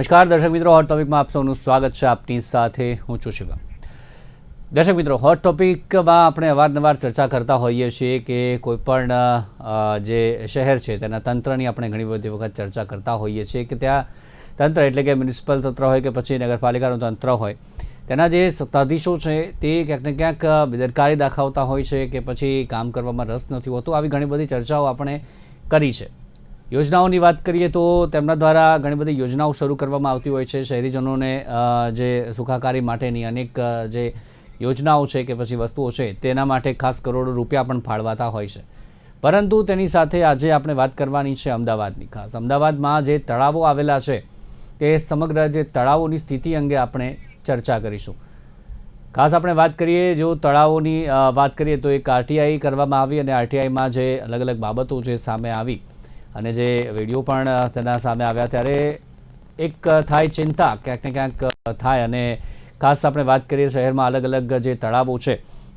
નમસ્કાર દર્શક મિત્રો હોટ ટોપિકમાં આપ સૌનું સ્વાગત છે આપની સાથે હું છું શિવમ દર્શક મિત્રો હોટ ટોપિકમાં આપણે અવારનવાર ચર્ચા કરતા હોઈએ છીએ કે કોઈપણ જે શહેર છે તેના તંત્રની આપણે ઘણી બધી વખત ચર્ચા કરતા હોઈએ છીએ કે ત્યાં તંત્ર એટલે કે મ્યુનિસિપલ તંત્ર હોય કે પછી નગરપાલિકાનું તંત્ર હોય, તેના જે સત્તાધીશો છે તે ક્યાંક ને ક્યાંક બેદરકારી દાખવતા હોય છે કે પછી કામ કરવામાં રસ નથી હોતો. આવી ઘણી બધી ચર્ચાઓ આપણે કરી છે. યોજનાઓની વાત કરીએ તો તેમના દ્વારા ઘણી બધી યોજનાઓ શરૂ કરવામાં આવતી હોય છે. શહેરીજનોને જે સુખાકારી માટેની અનેક જે યોજનાઓ છે કે પછી વસ્તુઓ છે, તેના માટે ખાસ કરોડો રૂપિયા પણ ફાળવાતા હોય છે. પરંતુ તેની સાથે આજે આપણે વાત કરવાની છે અમદાવાદની. ખાસ અમદાવાદમાં જે તળાવો આવેલા છે, તે સમગ્ર જે તળાવોની સ્થિતિ અંગે આપણે ચર્ચા કરીશું. ખાસ આપણે વાત કરીએ, જો તળાવોની વાત કરીએ તો એક આરટીઆઈ કરવામાં આવી અને આરટીઆઈમાં જે અલગ અલગ બાબતો જે સામે આવી અને જે વીડિયો પણ તેના સામે આવ્યા ત્યારે એક થાય ચિંતા, ક્યાંક ને ક્યાંક થાય અને ખાસ આપણે વાત કરીએ શહેરમાં અલગ અલગ જે તળાવો છે,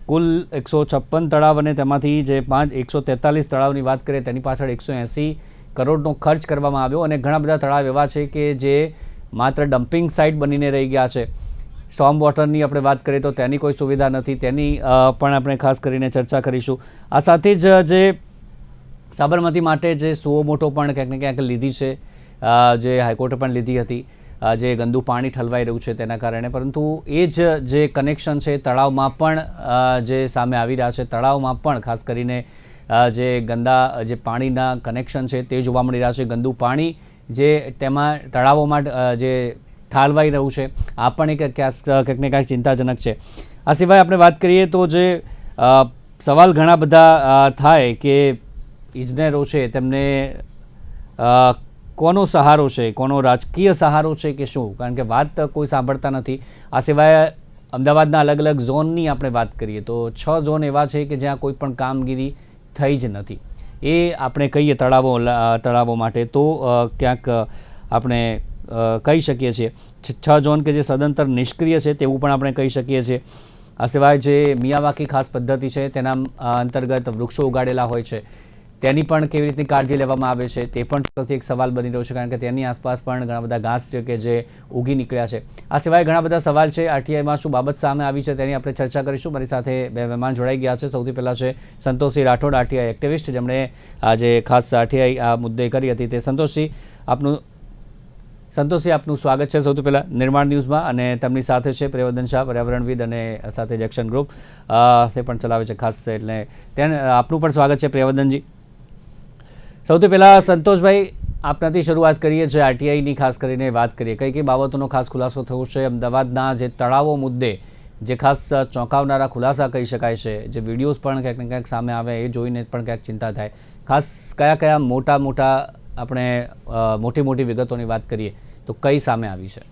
કુલ એકસો છપ્પન તળાવ અને તેમાંથી જે પાંચ, એકસો તેતાલીસ તળાવની વાત કરીએ, તેની પાછળ એકસો એંસી કરોડનો ખર્ચ કરવામાં આવ્યો અને ઘણા બધા તળાવ એવા છે કે જે માત્ર ડમ્પિંગ સાઇટ બનીને રહી ગયા છે. સ્ટોમ વોટરની આપણે વાત કરીએ તો તેની કોઈ સુવિધા નથી, તેની પણ આપણે ખાસ કરીને ચર્ચા કરીશું. આ સાથે જ જે સાબરમતી માટે જે સુઓ મોટો પણ ક્યાંક ને ક્યાંક લીધી છે જે હાઈકોર્ટે પણ લીધી હતી જે ગંદુ પાણી ઠલવાઈ રહ્યું છે તેના કારણે. પરંતુ એ જ જે કનેક્શન છે તળાવમાં પણ જે સામે આવી રહ્યા છે તળાવમાં પણ, ખાસ કરીને જે ગંદા, જે પાણીના કનેક્શન છે તે જોવા મળી રહ્યા છે. ગંદુ પાણી જે તેમાં તળાવોમાં જે ઠાલવાઈ રહ્યું છે, આ પણ એક ક્યાંક ને ક્યાંક ચિંતાજનક છે. આ સિવાય આપણે વાત કરીએ તો જે સવાલ ઘણા બધા થાય કે ઇજનેરો છે, તેમને કોનો સહારો છે, કોનો રાજકીય સહારો છે કે શું? કારણ કે વાત કોઈ સાંભળતા નથી. આ સિવાય અમદાવાદના અલગ અલગ ઝોનની આપણે વાત કરીએ તો છ ઝોન એવા છે કે જ્યાં કોઈ પણ કામગીરી થઈ જ નથી. એ આપણે કહીએ તળાવો તળાવો માટે તો ક્યાંક આપણે કહી શકીએ છીએ. છ ઝોન કે જે સદંતર નિષ્ક્રિય છે તેવું પણ આપણે કહી શકીએ છીએ. આ સિવાય જે મિયાવાકી ખાસ પદ્ધતિ છે તેના અંતર્ગત વૃક્ષો ઉગાડેલા હોય છે. તેની પણ કેવી રીતની કાળજી લેવામાં આવે છે તે પણ એક સવાલ બની રહ્યો છે, કારણ કે તેની આસપાસ પણ ઘણા બધા ઘાસ છે કે જે ઉગી નીકળ્યા છે. આ સિવાય ઘણા બધા સવાલ છે, આરટીઆઈમાં શું બાબત સામે આવી છે તેની આપણે ચર્ચા કરીશું. મારી સાથે બે મહેમાન જોડાઈ ગયા છે. સૌથી પહેલાં છે સંતોષસિંહ રાઠોડ, આરટીઆઈ એક્ટિવિસ્ટ. જેમણે આજે ખાસ આરટીઆઈ આ મુદ્દે કરી હતી તે સંતોષસિંહ આપનું સંતોષી, આપનું સ્વાગત છે સૌથી પહેલાં નિર્માણ ન્યૂઝમાં અને તેમની સાથે છે પ્રિયવર્ધન શાહ, પર્યાવરણવિદ અને સાથે જ એક્શન ગ્રુપ. તે પણ ચલાવે છે ખાસ, એટલે તેને, આપનું પણ સ્વાગત છે પ્રિયવર્ધનજી. સૌથી પહેલાં સંતોષભાઈ આપનાથી શરૂઆત કરીએ છીએ આરટીઆઈની ખાસ કરીને વાત કરીએ. કઈ કઈ બાબતોનો ખાસ ખુલાસો થયો છે? અમદાવાદના જે તળાવો મુદ્દે જે ખાસ ચોંકાવનારા ખુલાસા કહી શકાય છે? જે વિડીયોઝ પણ ક્યાંક ને ક્યાંક સામે આવે એ જોઈને પણ ક્યાંક ચિંતા થાય. ખાસ કયા કયા મોટા મોટા આપણે મોટી મોટી વિગતોની વાત કરીએ તો કઈ સામે આવી છે?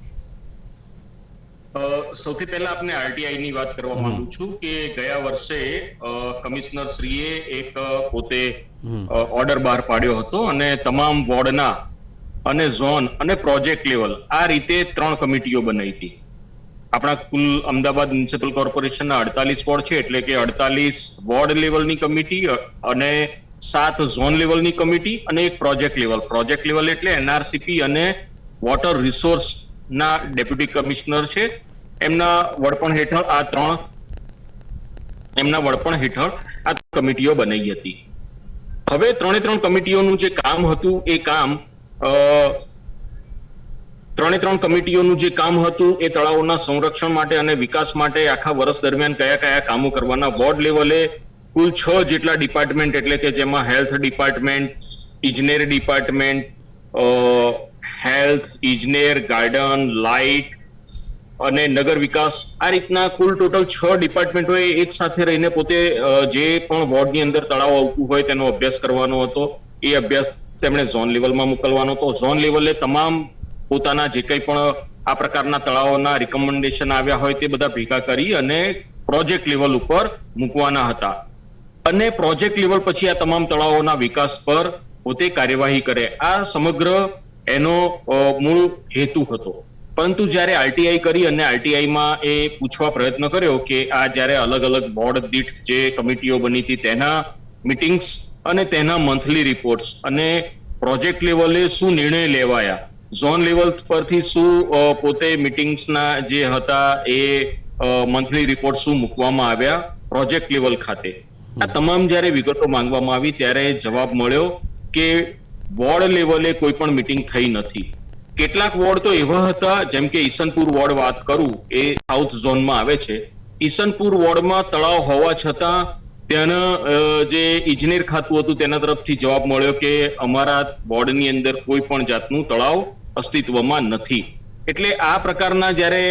સૌથી પહેલા આપણે આરટીઆઈ ની વાત કરવા માંગુ છું કે ગયા વર્ષે કમિશનર શ્રીએ એક પોતે ઓર્ડર બહાર પાડ્યો હતો અને તમામ વોર્ડના અને ઝોન અને પ્રોજેક્ટ લેવલ આ રીતે ત્રણ કમિટીઓ બનાવી હતી. આપણા કુલ અમદાવાદ મ્યુનિસિપલ કોર્પોરેશનના અડતાલીસ વોર્ડ છે એટલે કે અડતાલીસ વોર્ડ લેવલની કમિટી અને સાત ઝોન લેવલની કમિટી અને એક પ્રોજેક્ટ લેવલ. પ્રોજેક્ટ લેવલ એટલે એનઆરસીપી અને વોટર રિસોર્સ ના ડેપ્યુટી કમિશનર છે. એમના વડપણ હેઠળ આ ત્રણ, એમના વડપણ હેઠળ આ કમિટીઓ બનાવી હતી. હવે ત્રણે ત્રણ કમિટીઓનું જે કામ હતું એ કામ ત્રણે ત્રણ કમિટીઓનું જે કામ હતું એ તળાવોના સંરક્ષણ માટે અને વિકાસ માટે આખા વર્ષ દરમિયાન કયા કયા કામો કરવાના વોર્ડ લેવલે કુલ છ જેટલા ડિપાર્ટમેન્ટ એટલે કે જેમાં હેલ્થ ડિપાર્ટમેન્ટ, ઇજનેર ડિપાર્ટમેન્ટ હેલ્થ, ઇજનેર, ગાર્ડન, લાઇટ અને નગર વિકાસ આ રીતના કુલ ટોટલ છ ડિપાર્ટમેન્ટોએ એક સાથે રહીને પોતે જે પણ વોર્ડની અંદર તળાવ આવતું હોય તેનો અભ્યાસ કરવાનો હતો. એ અભ્યાસ તેમણે ઝોન લેવલમાં મોકલવાનો હતો. ઝોન લેવલે તમામ પોતાના જે કંઈ પણ આ પ્રકારના તળાવોના રિકમેન્ડેશન આવ્યા હોય તે બધા ભેગા કરી અને પ્રોજેક્ટ લેવલ ઉપર મૂકવાના હતા. અને પ્રોજેક્ટ લેવલ પછી આ તમામ તળાવોના વિકાસ પર પોતે કાર્યવાહી કરે. આ સમગ્ર એનો મૂળ હેતુ હતો. પરંતુ જ્યારે આરટીઆઈ કરી અને આરટીઆઈમાં એ પૂછવા પ્રયત્ન કર્યો કે આ જ્યારે અલગ અલગ બોર્ડ દીઠ જે કમિટીઓ બની હતી તેના મિટિંગ્સ અને તેના મંથલી રિપોર્ટ્સ અને પ્રોજેક્ટ લેવલે શું નિર્ણય લેવાયા, ઝોન લેવલ પરથી શું પોતે મિટિંગ્સના જે હતા એ મંથલી રિપોર્ટ શું મૂકવામાં આવ્યા પ્રોજેક્ટ લેવલ ખાતે. આ તમામ જ્યારે વિગતો માંગવામાં આવી ત્યારે જવાબ મળ્યો કે વોર્ડ લેવલે કોઈ પણ મિટિંગ થઈ નથી. કેટલાક વોર્ડ તો એવા હતા, જેમ કે ઈસનપુર વોર્ડ વાત કરું, એ સાઉથ ઝોનમાં આવે છે. ઈસનપુર વોર્ડમાં તળાવ હોવા છતાં ત્યાંના જે ઇજનેર ખાતું હતું તેના તરફથી જવાબ મળ્યો કે અમારા બોર્ડની અંદર કોઈ પણ જાતનું તળાવ અસ્તિત્વમાં નથી. એટલે આ પ્રકારના જ્યારે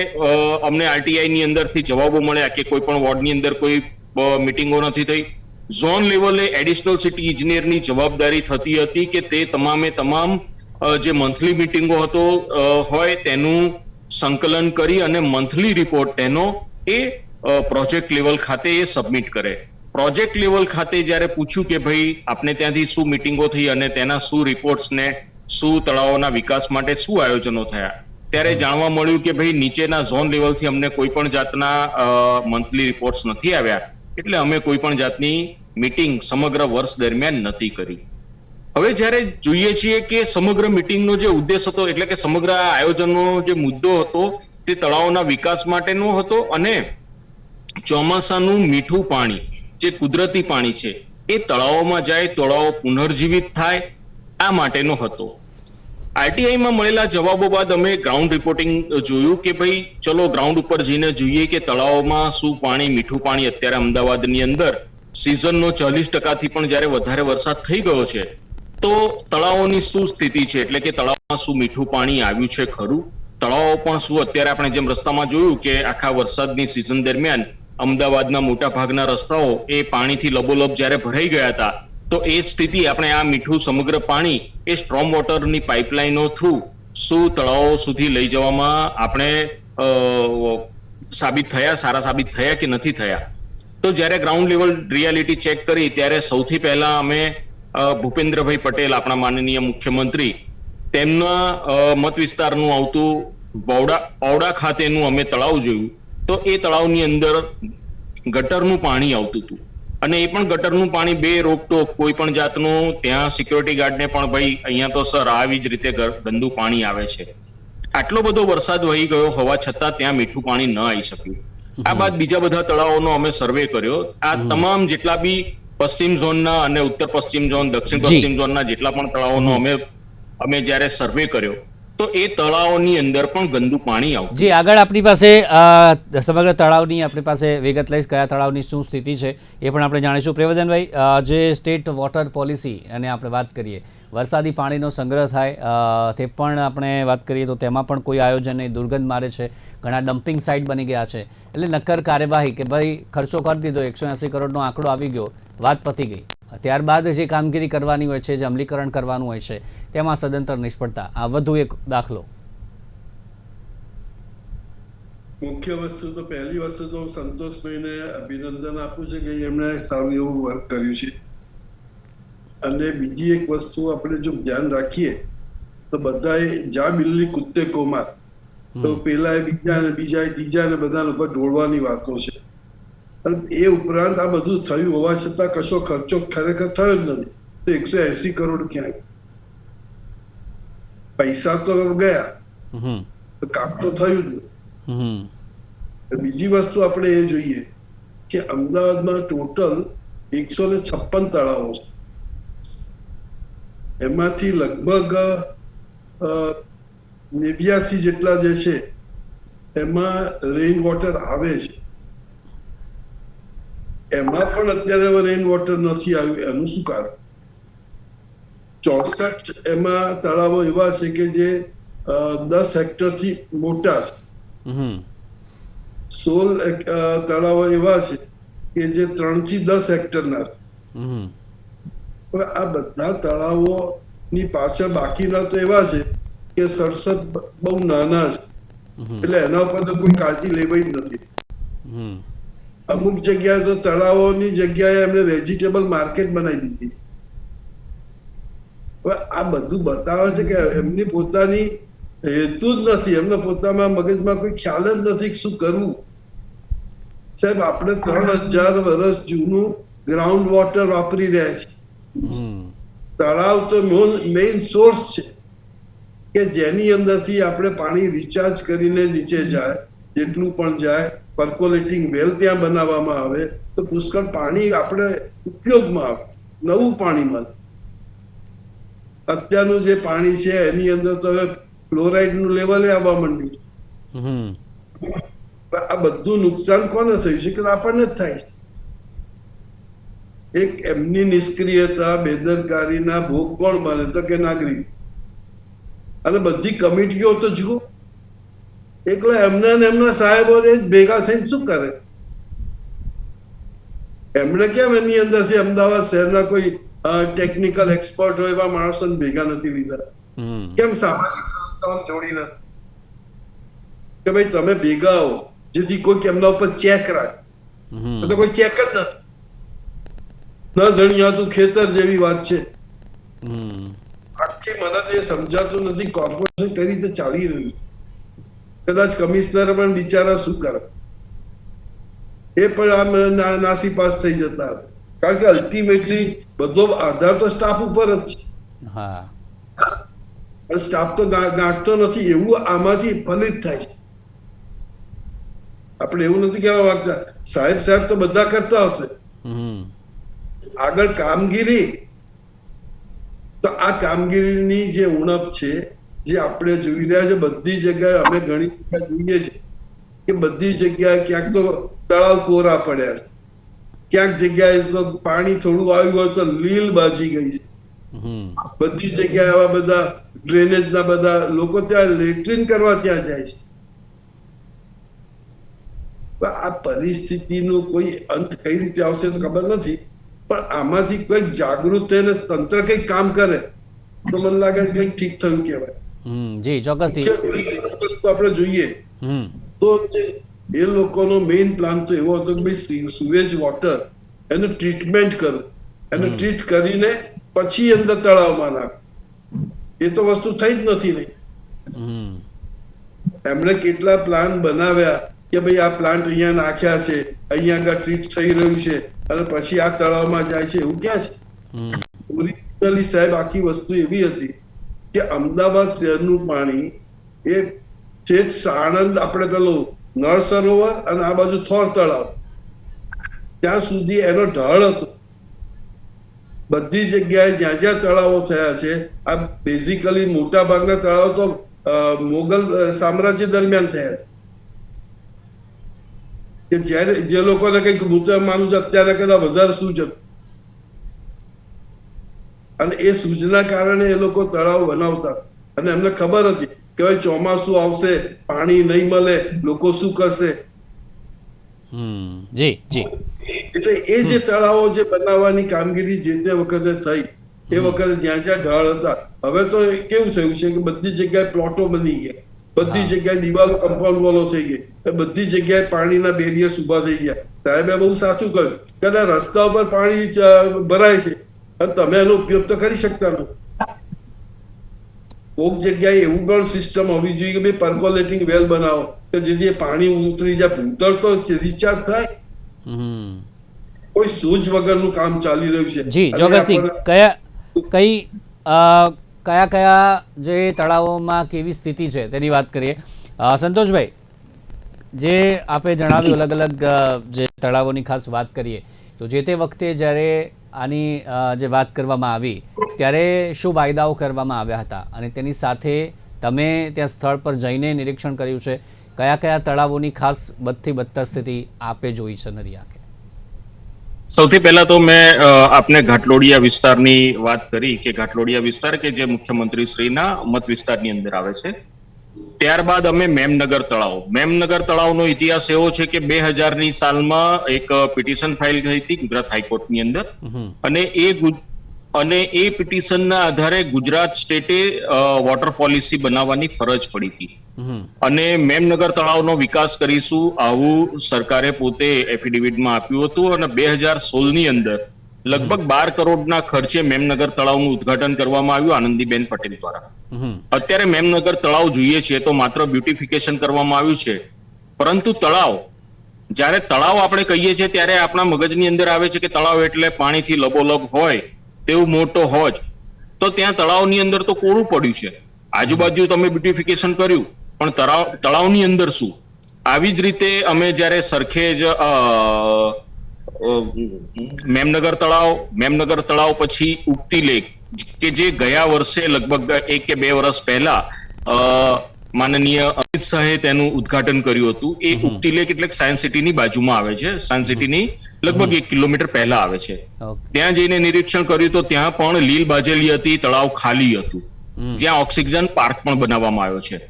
અમને આરટીઆઈ ની અંદરથી જવાબો મળ્યા કે કોઈ પણ વોર્ડની અંદર કોઈ મિટિંગો નથી થઈ, ઝોન લેવલે એડિશનલ સિટી ઇજનેરની જવાબદારી થતી હતી કે તે તમામે તમામ જે મંથલી મિટિંગો હતો હોય તેનું સંકલન કરી અને મંથલી રિપોર્ટ તેનો એ પ્રોજેક્ટ લેવલ ખાતે એ સબમિટ કરે. પ્રોજેક્ટ લેવલ ખાતે જ્યારે પૂછ્યું કે ભાઈ આપને ત્યાંથી શું મિટિંગો થઈ અને તેના શું રિપોર્ટ્સ ને શું તળાવોના વિકાસ માટે શું આયોજનો થયા ત્યારે જાણવા મળ્યું કે ભાઈ નીચેના ઝોન લેવલથી અમને કોઈ પણ જાતના મંથલી રિપોર્ટ્સ નથી આવ્યા. એટલે અમે કોઈ પણ જાતની મિટિંગ સમગ્ર વર્ષ દરમિયાન નથી કરી. હવે જ્યારે જોઈએ છીએ કે સમગ્ર મિટિંગનો જે ઉદ્દેશ હતો, એટલે કે સમગ્ર આયોજનનો જે મુદ્દો હતો, તે તળાવોના વિકાસ માટેનો હતો અને ચોમાસાનું મીઠું પાણી, જે કુદરતી પાણી છે, એ તળાવોમાં જાય, તળાવો પુનર્જીવિત થાય, આ માટેનો હતો. આરટીઆઈમાં મળેલા જવાબો બાદ અમે ગ્રાઉન્ડ રિપોર્ટિંગ જોયું કે ભાઈ, ચલો ગ્રાઉન્ડ ઉપર જઈને જોઈએ કે તળાવોમાં શું પાણી, મીઠું પાણી અત્યારે અમદાવાદની અંદર સિઝનનો ચાલીસ ટકાથી પણ જ્યારે વધારે વરસાદ થઈ ગયો છે તો તળાવોની શું સ્થિતિ છે? એટલે કે તળાવમાં શું મીઠું પાણી આવ્યું છે ખરું? તળાવો પણ શું? અત્યારે આપણે જેમ રસ્તામાં જોયું કે આખા વરસાદની સિઝન દરમિયાન અમદાવાદના મોટા ભાગના રસ્તાઓ એ પાણીથી લબોલબ જ્યારે ભરાઈ ગયા હતા, તો એ સ્થિતિ આપણે આ મીઠું સમગ્ર પાણી એ સ્ટ્રોમ વોટરની પાઇપલાઇનો થ્રુ શું તળાવો સુધી લઈ જવામાં આપણે સાબિત થયા, સારા સાબિત થયા કે નથી થયા? તો જ્યારે ગ્રાઉન્ડ લેવલ રિયાલિટી ચેક કરી, ત્યારે સૌથી પહેલા અમે ભૂપેન્દ્રભાઈ પટેલ આપણા માનનીય મુખ્યમંત્રી તેમના મત વિસ્તારનું આવતું બૌડા ઔડા ખાતેનું અમે તળાવ જોયું. તો એ તળાવની અંદર ગટરનું પાણી આવતું હતું. અને એ પણ ગટરનું પાણી બે રોકટોક કોઈ પણ જાતનું ત્યાં સિક્યોરિટી ગાર્ડને પણ ભાઈ અહીંયા તો સર આવી જ રીતે ગંદુ પાણી આવે છે. આટલો બધો વરસાદ વહી ગયો હોવા છતાં ત્યાં મીઠું પાણી ન આવી શક્યું. આ બાદ બીજા બધા તળાવોનો અમે સર્વે કર્યો. આ તમામ જેટલા બી પશ્ચિમ ઝોનના અને ઉત્તર પશ્ચિમ ઝોન દક્ષિણ. પશ્ચિમ ઝોનના જેટલા પણ તળાવોનો અમે અમે જ્યારે સર્વે કર્યો તો એ તળાવોની અંદર પણ ગંદુ પાણી આવતું જી આગળ આપણી પાસે સમગ્ર તળાવની આપણી પાસે વિગત લઈશ કયા તળાવની શું સ્થિતિ છે એ પણ આપણે જાણીશું પ્રેવજનભાઈ જે સ્ટેટ વોટર પોલિસી અને આપણે વાત કરીએ વરસાદી પાણીનો સંગ્રહ થાય તે પણ આપણે વાત કરીએ તો તેમાં પણ કોઈ આયોજન નહીં. દુર્ગંધ મારે છે. ઘણા ડમ્પિંગ સાઇટ બની ગયા છે. એટલે નક્કર કાર્યવાહી કે ભાઈ ખર્ચો કરી દીધો, એકસો એંસી કરોડનો આંકડો આવી ગયો, વાત પતી ગઈ. ત્યારબાદ જે કામગીરી કરવાની હોય છે, જે અમલીકરણ કરવાનું હોય છે, તેમાં સદંતર નિષ્ફળતા. આ વધુ એક દાખલો. મુખ્ય વસ્તુ તો પહેલી વસ્તુ તો સંતોષભાઈને અભિનંદન આપું છે કે એમણે સારું એવું વર્ક કર્યું છે. અને બીજી એક વસ્તુ આપણે જો ધ્યાન રાખીએ તો બધાએ જા બિલ્લી કુત્તે કોમાર. તો પેલા બીજા ને બીજા ત્રીજા ને બધા ઉપર ઢોળવાની વાતો છે. અને એ ઉપરાંત આ બધું થયું હોવા છતાં કશો ખર્ચો ખરેખર થયો જ નથી. તો એકસો એસી કરોડ ક્યાંય? પૈસા તો ગયા. તો કામ તો થયું જ નહીં બીજી વસ્તુ આપણે એ જોઈએ કે અમદાવાદમાં ટોટલ એકસો ને છપ્પન તળાવો છે. એમાંથી લગભગ નેવ્યાસી જેટલા જે છે એમાં રેઇન વોટર આવે છે. એમાં પણ અત્યારે રેઇન વોટર નથી આવ્યું એનું શું કારણ? ચોસઠ એમાં તળાવો એવા છે કે જે દસ હેક્ટરથી મોટા છે. સોળ તળાવો એવા છે કે જે ત્રણથી દસ હેક્ટરના છે. પણ આ બધા તળાવો ની પાછળ બાકીના તો એવા છે કે સડસઠ બહુ નાના છે. એટલે એના ઉપર તો કોઈ કાળજી લેવાઈ જ નથી. અમુક જગ્યાએ તો તળાવોની જગ્યાએ એમને વેજીટેબલ માર્કેટ બનાવી દીધી હવે આ બધું બતાવે છે કે એમની પોતાની હેતુ જ નથી. એમને પોતાના મગજમાં કોઈ ખ્યાલ જ નથી કે શું કરવું. સાહેબ આપણે ત્રણ હજાર વર્ષ જૂનું ગ્રાઉન્ડ વોટર વાપરી રહ્યા છીએ. તળાવ તો મેઇન સોર્સ છે. કે જેની અંદરથી આપણે પાણી રિચાર્જ કરીને નીચે જાય જેટલું પણ જાય પર્કોલેટિંગ વેલ ત્યાં બનાવવામાં આવે તો પુષ્કળ પાણી આપણે ઉપયોગમાં આવે નવું પાણી મળે. અત્યારનું જે પાણી છે એની અંદર તો હવે ફ્લોરાઇડનું લેવલે આવવા માંડ્યું હમ. આ બધું નુકસાન કોને થયું છે? કે આપણને જ થાય છે. એક એમની નિષ્ક્રિયતા બેદરકારીના ભોગ કોણ બને? તો કે નાગરિક. અને બધી કમિટીઓ તો જુઓ. એકલા એમના ને એમના સાહેબો ભેગા થઈને શું કરે? એમણે કેમ એની અંદરથી અમદાવાદ શહેરના કોઈ ટેકનિકલ એક્સપર્ટ હોય એવા માણસોને ભેગા નથી લીધા? કેમ સામાજિક સંસ્થાઓ જોડી નથી કે ભાઈ તમે ભેગા આવો. જેથી કોઈ એમના ઉપર ચેક રાખે. તો કોઈ ચેક જ નથી. ન ધણિયાતું ખેતર જેવી વાત છે. આખી મને એ સમજાતું નથી કોર્પોરેશન કઈ રીતે ચાલી રહ્યું કદાચ કમિશનર પણ બિચારા શું કરે? એ પણ આમ નાસી પાસ થઈ જતા હશે. કારણ કે અલ્ટિમેટલી બધો આધાર તો સ્ટાફ ઉપર જ છે. હા. સ્ટાફ તો ગાંઠતો નથી એવું આમાંથી ફલિત થાય છે. આપણે એવું નથી કહેવા માંગતા. સાહેબ સાહેબ તો બધા કરતા હશે. હમ. આગળ કામગીરી તો આ કામગીરીની જે ઉણપ છે જે આપણે જોઈ રહ્યા છે બધી જગ્યાએ અમે ઘણી જગ્યાએ જોઈએ છે કે બધી જગ્યાએ ક્યાંક તો તળાવ કોરા પડ્યા છે. ક્યાંક જગ્યાએ તો પાણી થોડું આવ્યું હોય તો લીલ બાજી ગઈ છે. બધી જગ્યાએ આવા બધા ડ્રેનેજ ના બધા લોકો ત્યાં લેટ્રિન કરવા ત્યાં જાય છે. આ પરિસ્થિતિનો કોઈ અંત કઈ રીતે આવશે તો ખબર નથી. પણ આમાંથી કોઈ જાગૃત થઈને તંત્ર કંઈક કામ કરે તો મને લાગે કે કંઈક ઠીક થયું કહેવાય. જી ચોક્કસથી. આપણે જોઈએ તો એ લોકોનો મેઇન પ્લાન તો એવો હતો કે ભાઈ સુવેજ વોટર એને ટ્રીટમેન્ટ કરું એને ટ્રીટ કરીને પછી અંદર તળાવમાં નાખ એ તો વસ્તુ થઈ જ નથી નહીં એમણે કેટલા પ્લાન બનાવ્યા કે ભાઈ આ પ્લાન્ટ અહીંયા નાખ્યા છે. અહીંયા આગળ ટ્રીટ થઈ રહ્યું છે. અને પછી આ તળાવમાં જાય છે. એવું ક્યાં છે? ઓરિજિનલી સાહેબ આખી વસ્તુ એવી હતી કે અમદાવાદ શહેરનું પાણી એ છેક સાણંદ આપણે પેલું નળ સરોવર અને આ બાજુ થોર તળાવ. ત્યાં સુધી એનો ઢળ હતો. બધી જગ્યાએ જ્યાં જ્યાં તળાવો થયા છે આ બેઝિકલી મોટા ભાગના તળાવ તો મોગલ સામ્રાજ્ય દરમિયાન થયા છે. કે જ્યારે જે લોકોને કંઈક માનું છે અત્યારે કદાચ વધારે સૂચન અને એ સૂચના કારણે એ લોકો તળાવ બનાવતા. અને એમને ખબર હતી કે ભાઈ ચોમાસું આવશે પાણી નહીં મળે લોકો શું કરશે? હમ જી જી. એટલે એ જે તળાવો જે બનાવવાની કામગીરી જે તે વખતે થઈ એ વખતે જ્યાં જ્યાં ઢાળ હતા. હવે તો કેવું થયું છે કે બધી જગ્યાએ પ્લોટો બની ગયા. બધી જગ્યાએ દિવાલો કમ્પાઉન્ડ વોલો થઈ ગઈ. બધી જગ્યાએ પાણીના બેરિયર્સ ઊભા થઈ ગયા. સાહેબે બહુ સાચું કહ્યું. કે રસ્તા ઉપર પાણી ભરાય છે. અને તમે એનો ઉપયોગ તો કરી શકતા નથી. કોક જગ્યાએ એવું પણ સિસ્ટમ હોવી જોઈએ કે ભાઈ પર્કોલેટિંગ વેલ બનાવો કે જેથી પાણી ઉતરી જાય. ભૂતળ તો રિચાર્જ થાય. કોઈ સૂઝ વગરનું કામ ચાલી રહ્યું છે. જી અને કયા કઈ કયા કયા જે તળાવોમાં કેવી સ્થિતિ છે તેની વાત કરીએ. સંતોષભાઈ, જે આપે જણાવ્યું અલગ અલગ જે તળાવોની ખાસ વાત કરીએ, તો જે તે વખતે જ્યારે આની જે વાત કરવામાં આવી, ત્યારે શું વાયદાઓ કરવામાં આવ્યા હતા? અને તેની સાથે તમે ત્યાં સ્થળ પર જઈને નિરીક્ષણ કર્યું છે, કયા કયા તળાવોની ખાસ બદથી બદતર સ્થિતિ આપે જોઈ છે નરી આંખે? સૌથી પહેલા તો મેં આપને ઘાટલોડિયા વિસ્તારની વાત કરી કે ઘાટલોડિયા વિસ્તાર કે જે મુખ્યમંત્રી શ્રીના મત વિસ્તારની અંદર આવે છે. ત્યારબાદ અમે મેમનગર તળાવ. મેમનગર તળાવનો ઇતિહાસ એવો છે કે બે હજારની સાલમાં એક પિટિશન ફાઇલ થઈ હતી ગુજરાત હાઈકોર્ટની અંદર. અને એ અને એ પિટિશનના આધારે ગુજરાત સ્ટેટે વોટર પોલિસી બનાવવાની ફરજ પડી હતી. અને મેમનગર તળાવનો વિકાસ કરીશું આવું સરકારે પોતે એફિડેવિટમાં આપ્યું હતું અને બે હજાર સોળની અંદર લગભગ બાર કરોડના ખર્ચે મેમનગર તળાવનું ઉદ્ઘાટન કરવામાં આવ્યું આનંદીબેન પટેલ દ્વારા. અત્યારે મેમનગર તળાવ જોઈએ છીએ તો માત્ર બ્યુટિફિકેશન કરવામાં આવ્યું છે. પરંતુ તળાવ જ્યારે તળાવ આપણે કહીએ છીએ ત્યારે આપણા મગજની અંદર આવે છે કે તળાવ એટલે પાણીથી લબોલબ હોય. તેવું મોટો હોજ તો ત્યાં તળાવની અંદર તો કોરું પડ્યું છે. આજુબાજુ તમે બ્યુટિફિકેશન કર્યું, પણ તળાવ, તળાવની અંદર શું? આવી જ રીતે અમે જ્યારે સરખેજ મેમનગર તળાવ મેમનગર તળાવ પછી ઉગતી લેક કે જે ગયા વર્ષે લગભગ એક કે બે વર્ષ પહેલા માનનીય અમિત શાહે તેનું ઉદઘાટન કર્યું હતું. એ ઉગતી લેક એટલે સાયન્સ સિટીની બાજુમાં આવે છે. સાયન્સ સિટીની લગભગ એક કિલોમીટર પહેલા આવે છે. ત્યાં જઈને નિરીક્ષણ કર્યું તો ત્યાં પણ લીલ બાજેલી હતી તળાવ ખાલી હતું. જ્યાં ઓક્સિજન પાર્ક પણ બનાવવામાં આવ્યો છે.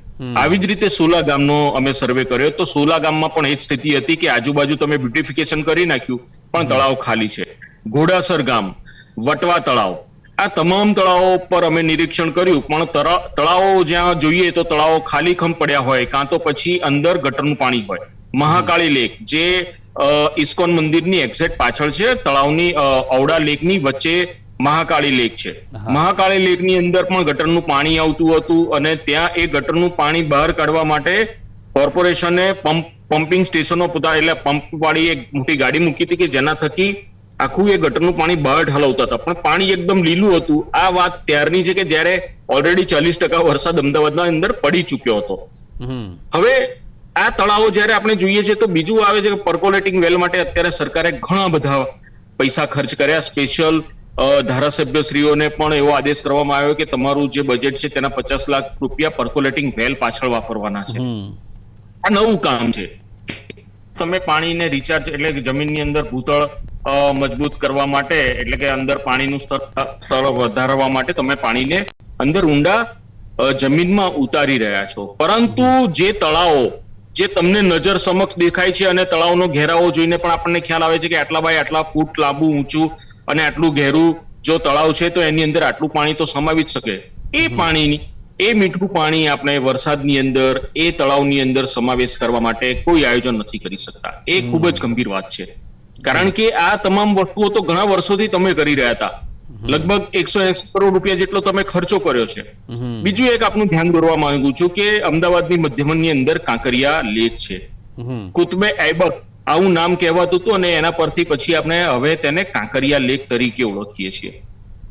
આવી જ રીતે સોલા ગામનો અમે સર્વે કર્યો. તો સોલા ગામમાં પણ એ જ સ્થિતિ હતી કે આજુબાજુ તમે બ્યુટિફિકેશન કરી નાખ્યું પણ તળાવ ખાલી છે. ઘોડાસર ગામ વટવા તળાવ આ તમામ તળાવો પર અમે નિરીક્ષણ કર્યું પણ તળાવો જ્યાં જોઈએ તો તળાવો ખાલી ખમ પડ્યા હોય કાં તો પછી અંદર ગટરનું પાણી હોય. મહાકાળી લેક જે ઇસ્કોન મંદિરની એક્ઝેક્ટ પાછળ છે તળાવની ઔડા લેકની વચ્ચે મહાકાળી લેક છે. મહાકાળી લેકની અંદર પણ ગટરનું પાણી આવતું હતું અને ત્યાં એ ગટરનું પાણી બહાર કાઢવા માટે કોર્પોરેશને પંપ પમ્પિંગ સ્ટેશનો પોતા એટલે પંપ વાળી એક મોટી ગાડી મૂકી હતી કે જેના થકી આખું એ ગટરનું પાણી બહાર ઠાલવતા હતા. પણ પાણી એકદમ લીલું હતું. આ વાત ત્યારની છે કે જ્યારે ઓલરેડી ચાલીસ ટકા વરસાદ અમદાવાદના અંદર પડી ચુક્યો હતો. હવે આ તળાવો જ્યારે આપણે જોઈએ છે તો બીજું આવે છે કે પર્કોલેટિંગ વેલ માટે અત્યારે સરકારે ઘણા બધા પૈસા ખર્ચ કર્યા. સ્પેશિયલ ધારાસભ્યશ્રીઓને પણ એવો આદેશ કરવામાં આવ્યો કે તમારું જે બજેટ છે તેના પચાસ લાખ રૂપિયા પર્કોલેટિંગ વેલ પાછળ વાપરવાના છે. આ નવું કામ છે. તમે પાણીને રિચાર્જ એટલે જમીનની અંદર ભૂતળ મજબૂત કરવા માટે એટલે કે અંદર પાણીનું સ્તર વધારવા માટે તમે પાણીને અંદર ઊંડા જમીનમાં ઉતારી રહ્યા છો. પરંતુ જે તળાવો જે તમને નજર સમક્ષ દેખાય છે અને તળાવનો ઘેરાવો જોઈને પણ આપણને ખ્યાલ આવે છે કે આટલા બાય આટલા ફૂટ લાંબુ ઊંચું અને આટલું ઘેરું જો તળાવ છે તો એની અંદર આટલું પાણી તો સમાવી જ શકે. એ પાણીની એ મીઠું પાણી આપણે વરસાદની અંદર એ તળાવની અંદર સમાવેશ કરવા માટે કોઈ આયોજન નથી કરી શકતા. એ ખૂબ જ ગંભીર વાત છે. કારણ કે આ તમામ વસ્તુઓ તો ઘણા વર્ષોથી તમે કરી રહ્યા હતા. લગભગ એકસો એસી કરોડ રૂપિયા જેટલો તમે ખર્ચો કર્યો છે. બીજું એક આપનું ધ્યાન દોરવા માંગુ છું કે અમદાવાદની મધ્યમની અંદર કાંકરિયા લેક છે. કુતબે ઐબક આવું નામ કહેવાતું હતું અને એના પરથી પછી આપણે હવે તેને કાંકરિયા લેક તરીકે ઓળખીએ છીએ.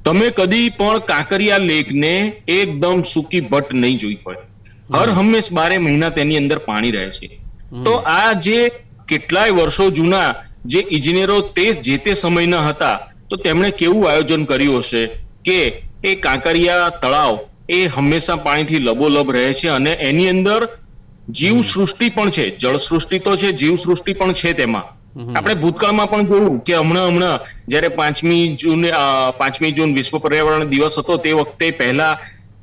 તમે કદી પણ કાંકરિયા લેકને એકદમ સૂકી ભટ્ટ નહીં જોઈ હોય. હર હંમેશ બારે મહિના તેની અંદર પાણી રહે છે. તો આ જે કેટલાય વર્ષો જૂના જે ઇજનેરો તે જે તે સમયના હતા તો તેમણે કેવું આયોજન કર્યું હશે કે એ કાંકરિયા તળાવ એ હંમેશા પાણીથી લબોલબ રહે છે અને એની અંદર જીવ સૃષ્ટિ પણ છે જળ સૃષ્ટિ તો છે જીવ સૃષ્ટિ પણ છે તેમાં. આપણે ભૂતકાળમાં પણ જોયું કે હમણાં હમણાં જ્યારે પાંચમી જૂન પાંચમી જૂન વિશ્વ પર્યાવરણ દિવસ હતો તે વખતે પહેલા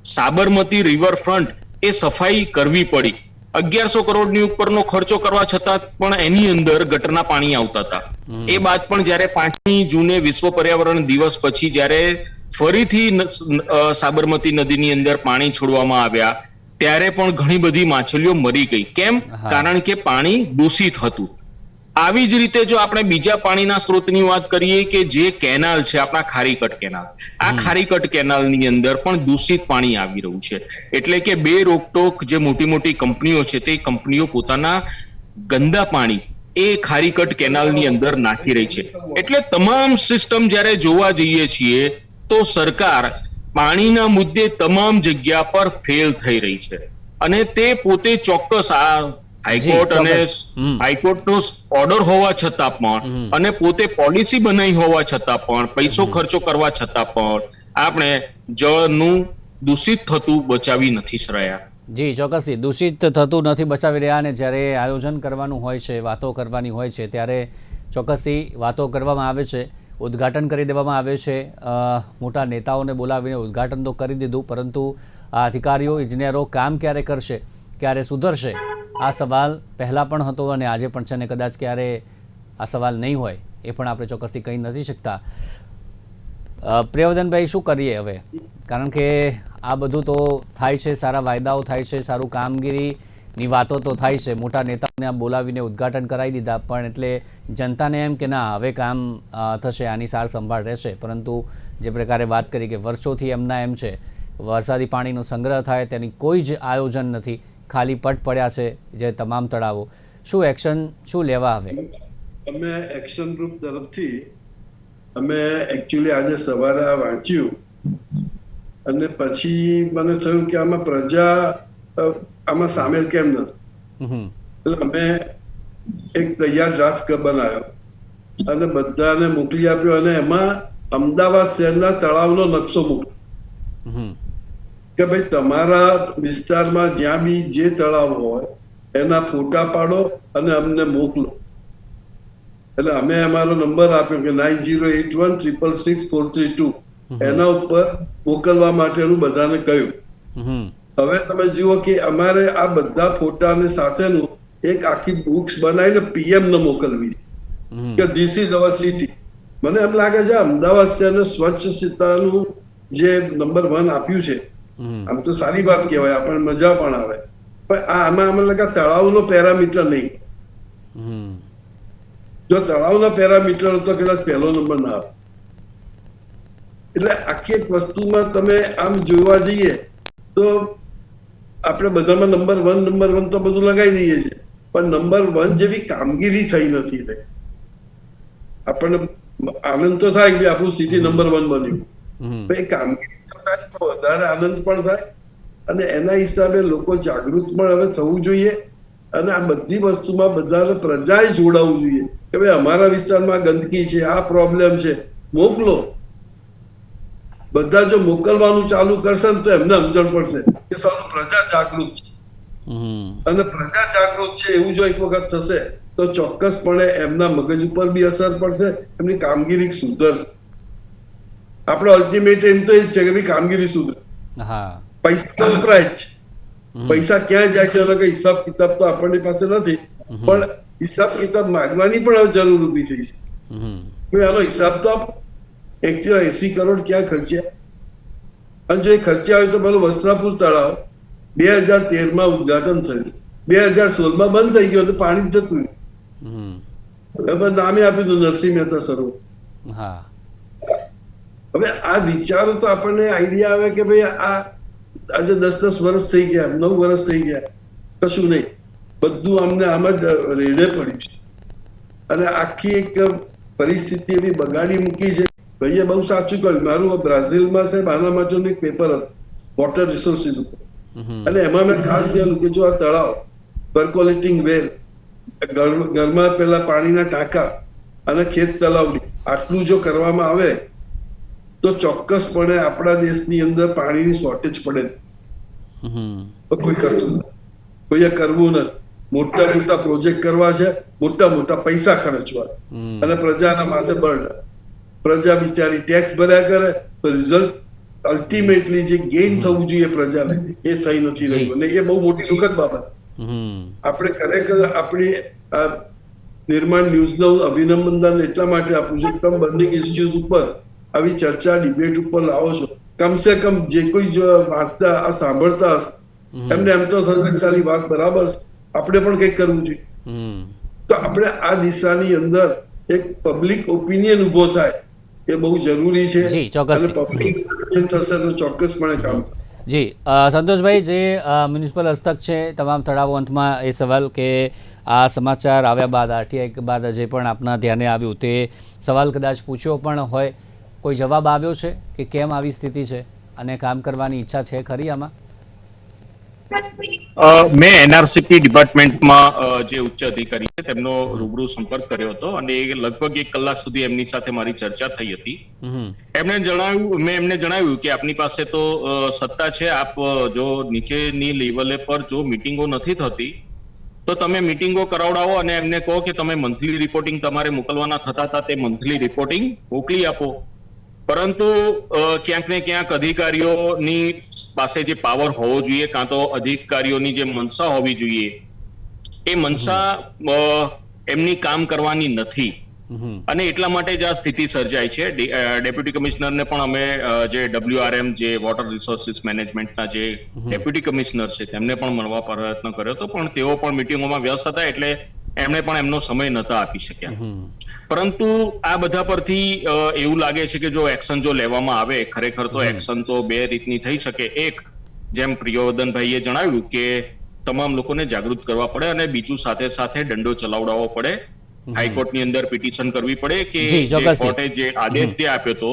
સાબરમતી રિવરફ્રન્ટ એ સફાઈ કરવી પડી. અગિયારસો કરોડની ઉપરનો ખર્ચો કરવા છતાં પણ એની અંદર ગટરના પાણી આવતા હતા. એ બાદ પણ જ્યારે પાંચમી જૂને વિશ્વ પર્યાવરણ દિવસ પછી જ્યારે ફરીથી સાબરમતી નદીની અંદર પાણી છોડવામાં આવ્યા ત્યારે પણ ઘણી બધી માછલીઓ મરી ગઈ. કેમ? કારણ કે પાણી દૂષિત હતું. આવી જ રીતે જો આપણે બીજા પાણીના સ્ત્રોતની વાત કરીએ કે જે કેનાલ છે આપણા ખારીકટ કેનાલ. આ ખારીકટ કેનાલની અંદર પણ દૂષિત પાણી આવી રહ્યું છે. એટલે કે બે રોકટોક જે મોટી મોટી કંપનીઓ છે તે કંપનીઓ પોતાના ગંદા પાણી એ ખારીકટ કેનાલની અંદર નાખી રહી છે. એટલે તમામ સિસ્ટમ જ્યારે જોવા જઈએ છીએ તો સરકાર પાણીના મુદ્દે તમામ જગ્યા પર ફેલ થઈ રહી છે. અને તે પોતે ચોક્કસ આ હાઈકોર્ટ અને હાઈકોર્ટનો ઓર્ડર હોવા છતાં પણ અને પોતે પોલિસી બનાવી હોવા છતાં પણ પૈસો ખર્ચો કરવા છતાં પણ આપણે જળનું દૂષિત થતું બચાવી નથી રહ્યા જી ચોક્કસથી. દૂષિત થતું નથી બચાવી રહ્યા અને જ્યારે આયોજન કરવાનું હોય છે વાતો કરવાની હોય છે ત્યારે ચોક્કસથી વાતો કરવામાં આવે છે ઉદ્ઘાટન કરી દેવામાં આવે છે. મોટા નેતાઓને બોલાવીને ઉદ્ઘાટન તો કરી દીધું પરંતુ આ અધિકારીઓ ઇજનેરો કામ ક્યારે કરશે ક્યારે સુધરશે આ સવાલ પહેલાં પણ હતો અને આજે પણ છે અને કદાચ ક્યારે આ સવાલ નહીં હોય એ પણ આપણે ચોક્કસથી કહી નથી શકતા. અ, પ્રિયવર્ધનભાઈ શું કરીએ હવે? કારણ કે આ બધું તો થાય છે સારા વાયદાઓ થાય છે સારું કામગીરીની વાતો તો થાય છે. મોટા નેતાઓને આ બોલાવીને ઉદ્ઘાટન કરાવી દીધા પણ એટલે જનતાને એમ કે ના હવે કામ થશે આની સાર સંભાળ રહેશે. પરંતુ જે પ્રકારે વાત કરી કે વર્ષોથી એમના એમ છે વરસાદી પાણીનો સંગ્રહ થાય તેની કોઈ જ આયોજન નથી. ખાલી પટ પડ્યા છે જે તમામ તળાવો. શું એક્શન શું લેવા હવે? અમે એક્શન ગ્રુપ તરફથી અમે એકચ્યુઅલી આજે સવારે વાંચ્યું અને પછી મને થયું કે આમાં પ્રજા આમાં સામેલ કેમ નથી? હમ. એટલે અમે એક તૈયાર ડ્રાફ્ટ બનાવ્યો અને બધાને મોકલી આપ્યો અને એમાં અમદાવાદ શહેરના તળાવનો નકશો મોકલ્યો હમ. કે ભાઈ તમારા વિસ્તારમાં જ્યાં બી જે તળાવ હોય એના ફોટા પાડો અને અમને મોકલો. એટલે અમે અમારો નંબર આપ્યો કે nine zero eight one triple six four three two. એના ઉપર મોકલવા માટેનું બધાને કહ્યું. હવે તમે જુઓ કે અમારે આ બધા ફોટાને સાથેનું એક આખી બુક્સ બનાવીને પીએમ ને મોકલવી કે ધીસ ઇઝ અવર સિટી મને એમ લાગે છે અમદાવાદ શહેરને સ્વચ્છતાનું જે નંબર વન આપ્યું છે આમ તો સારી વાત કહેવાય આપણને મજા પણ આવે. પણ આ આમાં અમે લગા તળાવનો પેરામીટર નહીં. જો તળાવનો પેરામીટર હતો કદાચ પહેલો નંબર ના આવે. એટલે આખી એક વસ્તુમાં તમે આમ જોવા જઈએ તો આપણે બધામાં નંબર વન નંબર વન તો બધું લગાવી દઈએ છીએ. પણ નંબર વન જેવી કામગીરી થઈ નથી રહી. આપણને આનંદ તો થાય કે આપણું સિટી નંબર વન બન્યું. એ કામગીરી થાય તો વધારે આનંદ પણ થાય. અને એના હિસાબે લોકો જાગૃત પણ હવે થવું જોઈએ અને આ બધી વસ્તુમાં બધાને પ્રજાએ જોડાવવું જોઈએ. કે ભાઈ અમારા વિસ્તારમાં ગંદકી છે આ પ્રોબ્લેમ છે. મોકલો. બધા જો મોકલવાનું ચાલુ કરશે ને તો એમને સમજણ પડશે કે સારું પ્રજા જાગૃત છે. અને પ્રજા જાગૃત છે એવું જો એક વખત થશે તો ચોક્કસપણે એમના મગજ ઉપર બી અસર પડશે એમની કામગીરી સુધરશે. આપણે અલ્ટિમેટ એમ તો એ જ છે કે ભાઈ કામગીરી સુધરે. પૈસા વપરાય જ. પૈસા ક્યાં જાય છે? એનો કઈ હિસાબ કિતાબ તો આપણની પાસે નથી. પણ હિસાબ કિતાબ માંગવાની પણ હવે જરૂર ઊભી થઈ છે. આનો હિસાબ તો આપો એકસો એસી કરોડ ક્યાં ખર્ચ્યા? અને જો એ ખર્ચ્યા હોય તો પેલું વસ્ત્રાપુર તળાવ બે હજાર તેરમાં ઉદઘાટન થયું. બે હજાર સોળમાં બંધ થઈ ગયું તો પાણી જતું. નામે આપ્યું હતું નરસિંહ મહેતા સરોવર. હવે આ વિચારો તો આપણને આઈડિયા આવે કે ભાઈ આ આજે દસ દસ વર્ષ થઈ ગયા નવ વર્ષ થઈ ગયા. કશું નહીં. બધું અમને આમ જ રેડે પડ્યું છે. અને આખી એક પરિસ્થિતિ એવી બગાડી મૂકી છે. ભાઈએ બહુ સાચું કહ્યું. મારું બ્રાઝિલમાં સાહેબ આના માટેનું એક પેપર હતું. વોટર રિસોર્સિસ ઉપર. અને એમાં મેં ખાસ કહેલું કે જો આ તળાવ પર્કોલેટિંગ વેલ ઘર- ઘરમાં પેલા પાણીના ટાંકા અને ખેત તલાવડી આટલું જો કરવામાં આવે તો ચોક્કસપણે આપણા દેશની અંદર પાણીની શોર્ટેજ પડે. કોઈ કરતું નથી. કોઈએ કરવું નથી. મોટા મોટા પ્રોજેક્ટ કરવા છે મોટા મોટા પૈસા ખર્ચવા. અને પ્રજાના માથે બળ પ્રજા બિચારી ટેક્સ ભર્યા કરે તો રિઝલ્ટ અલ્ટિમેટલી જે ગેઇન થવું જોઈએ પ્રજાને એ થઈ નથી રહ્યું. અને એ બહુ મોટી દુઃખદ બાબત. આપણે ખરેખર આપણી નિર્માણ ન્યૂઝ ન્યૂઝનું અભિનંદન એટલા માટે આપું છું કે બર્નિંગ ઇસ્યુઝ ઉપર આવી ચર્ચા ડિબેટ ઉપર લાવો છો. કમસે કમ જે કોઈ જો વાંચતા આ સાંભળતા હશે એમને એમ તો થશે કે ચાલી વાત બરાબર છે. આપણે પણ કંઈક કરવું જોઈએ તો આપણે આ દિશાની અંદર એક પબ્લિક ઓપિનિયન ઊભો થાય એ બહુ જરૂરી છે. જી, અને પબ્લિક થશે તો ચોક્કસપણે કામ થશે. જી સંતોષભાઈ જે મ્યુનિસિપલ હસ્તક છે તમામ તળાવો અંતમાં એ સવાલ કે આ સમાચાર આવ્યા બાદ આરટીઆઈ બાદ જે પણ આપના ધ્યાને આવ્યું તે સવાલ કદાચ પૂછ્યો પણ હોય કોઈ જવાબ આવ્યો છે કે કેમ આવી સ્થિતિ છે અને કામ કરવાની ઈચ્છા છે ખરી આમાં? મેં એનઆરસીપી ડિપાર્ટમેન્ટમાં જે ઉચ્ચ અધિકારી છે તેમનો રૂબરૂ સંપર્ક કર્યો હતો અને એ લગભગ એક કલાક સુધી એમની સાથે મારી ચર્ચા થઈ હતી. એમણે જણાવ્યું મેં એમને જણાવ્યું કે આપની પાસે તો સત્તા છે આપ જો નીચેની લેવલે પર જો મિટિંગો નથી થતી તો તમે મિટિંગો કરાવડાવો અને એમને કહો કે તમે મંથલી રિપોર્ટિંગ તમારે મોકલવાના થતા હતા તે મંથલી રિપોર્ટિંગ મોકલી આપો. પરંતુ ક્યાંક ને ક્યાંક અધિકારીઓની પાસે જે પાવર હોવો જોઈએ કાં તો અધિકારીઓની જે મનસા હોવી જોઈએ એ મનસા એમની કામ કરવાની નથી. અને એટલા માટે જ આ સ્થિતિ સર્જાય છે. ડેપ્યુટી કમિશનરને પણ અમે જે ડબ્લ્યુઆરએમ જે વોટર રિસોર્સિસ મેનેજમેન્ટના જે ડેપ્યુટી કમિશનર છે તેમને પણ મળવા પ્રયત્ન કર્યો હતો. પણ તેઓ પણ મિટિંગોમાં વ્યસ્ત હતા એટલે એમણે પણ એમનો સમય નતા આપી શક્યા. પરંતુ આ બધા પરથી એવું લાગે છે કે જો એક્શન જો લેવામાં આવે ખરેખર તો એક્શન તો બે રીતની થઈ શકે. એક જેમ પ્રિયવર્ધનભાઈએ જણાવ્યું કે તમામ લોકોને જાગૃત કરવા પડે અને બીજું સાથે સાથે દંડો ચલાવડાવવો પડે. હાઈકોર્ટની અંદર પિટિશન કરવી પડે કે. કોર્ટે જે આદેશ જે આપ્યો તો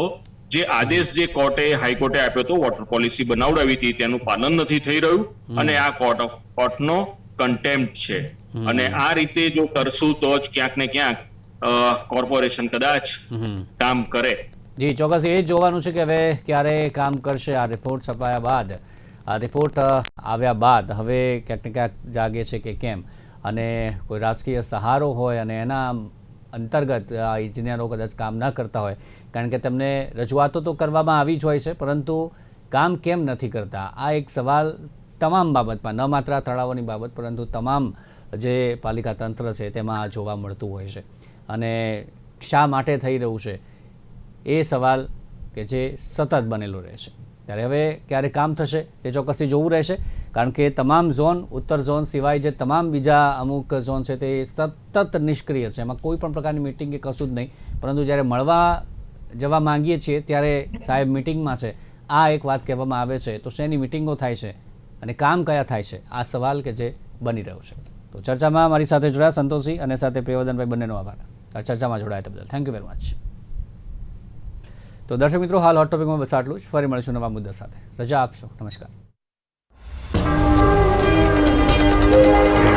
જે આદેશ જે કોર્ટે હાઈકોર્ટે આપ્યો હતો વોટર પોલિસી બનાવડાવી હતી તેનું પાલન નથી થઈ રહ્યું. અને આ કોર્ટ કોર્ટનો કન્ટેમ્પ છે. અને આ રીતે જો કરશું તો જ ક્યાંક ને ક્યાંક કોર્પોરેશન કદાચ કામ કરે. જી ચોક્કસ એ જોવાનું છે કે હવે ક્યારે કામ કરશે આ રિપોર્ટ છપાયા બાદ. આ રિપોર્ટ આવ્યા બાદ હવે ક્યાંક ને ક્યાંક જાગે છે કે કેમ. અને કોઈ રાજકીય સહારો હોય અને એના અંતર્ગત આ ઇજનેરો કદાચ કામ ન કરતા હોય કારણ કે તેમને રજૂઆતો તો કરવામાં આવી જ હોય છે પરંતુ કામ કેમ નથી કરતા? આ એક સવાલ તમામ બાબતમાં ન માત્ર તળાવોની બાબત પરંતુ તમામ જે પાલિકા તંત્ર છે તેમાં આ જોવા મળતું હોય છે. અને શા માટે થઈ રહ્યું છે? એ સવાલ કે જે સતત બનેલો રહેશે ત્યારે હવે ક્યારે કામ થશે તે ચોક્કસથી જોવું રહેશે. કારણ કે તમામ ઝોન, ઉત્તર ઝોન સિવાય જે તમામ બીજા અમુક ઝોન છે તે સતત નિષ્ક્રિય છે. એમાં કોઈ પણ પ્રકારની મિટિંગ કે કશું જ નહીં. પરંતુ જ્યારે મળવા જવા માંગીએ છીએ ત્યારે સાહેબ મિટિંગમાં છે. આ એક વાત કહેવામાં આવે છે. તો શેની મિટિંગો થાય છે? અને કામ કયા થાય છે? આ સવાલ કે જે બની રહ્યો છે. તો ચર્ચામાં મારી સાથે જોડાયા સંતોષી અને સાથે પ્રિયવર્ધનભાઈ બંનેનો આભાર. આ ચર્ચામાં જોડાયા બદલ. થેન્ક યુ વેરી મચ તો દર્શક મિત્રો, હાલ હોટ ટોપિકમાં બસ આટલું જ. ફરી મળીશું નવા મુદ્દા સાથે. રજા આપશો. નમસ્કાર.